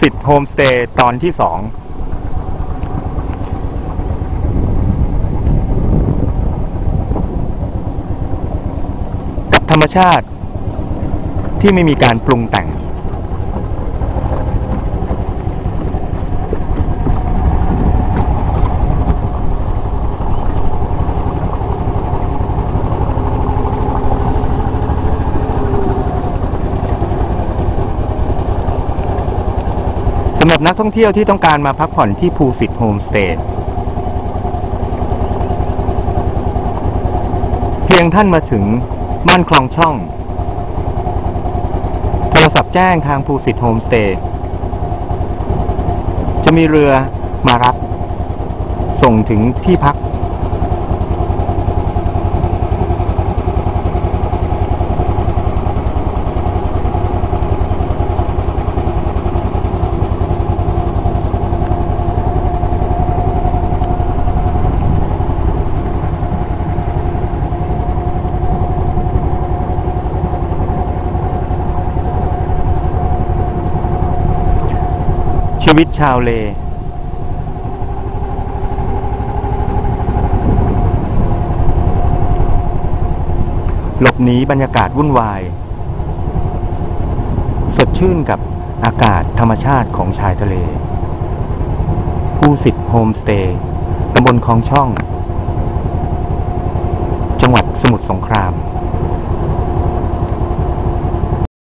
สิทธิ์โฮมสเตย์ตอนที่สองกับธรรมชาติที่ไม่มีการปรุงแต่ง สำหรับนักท่องเที่ยวที่ต้องการมาพักผ่อนที่ภูสิทธิ์โฮมสเตย์เพียงท่านมาถึงม่านคลองช่อง โทรศัพท์แจ้งทางภูสิทธิ์โฮมสเตย์จะมีเรือมารับ ส่งถึงที่พัก ชีวิตชาวเล หลบหนีบรรยากาศวุ่นวาย สดชื่นกับอากาศธรรมชาติของชายทะเล ผู้สิทธิ์โฮมสเตย์ตำบลคลองช่อง จังหวัดสมุทรสงคราม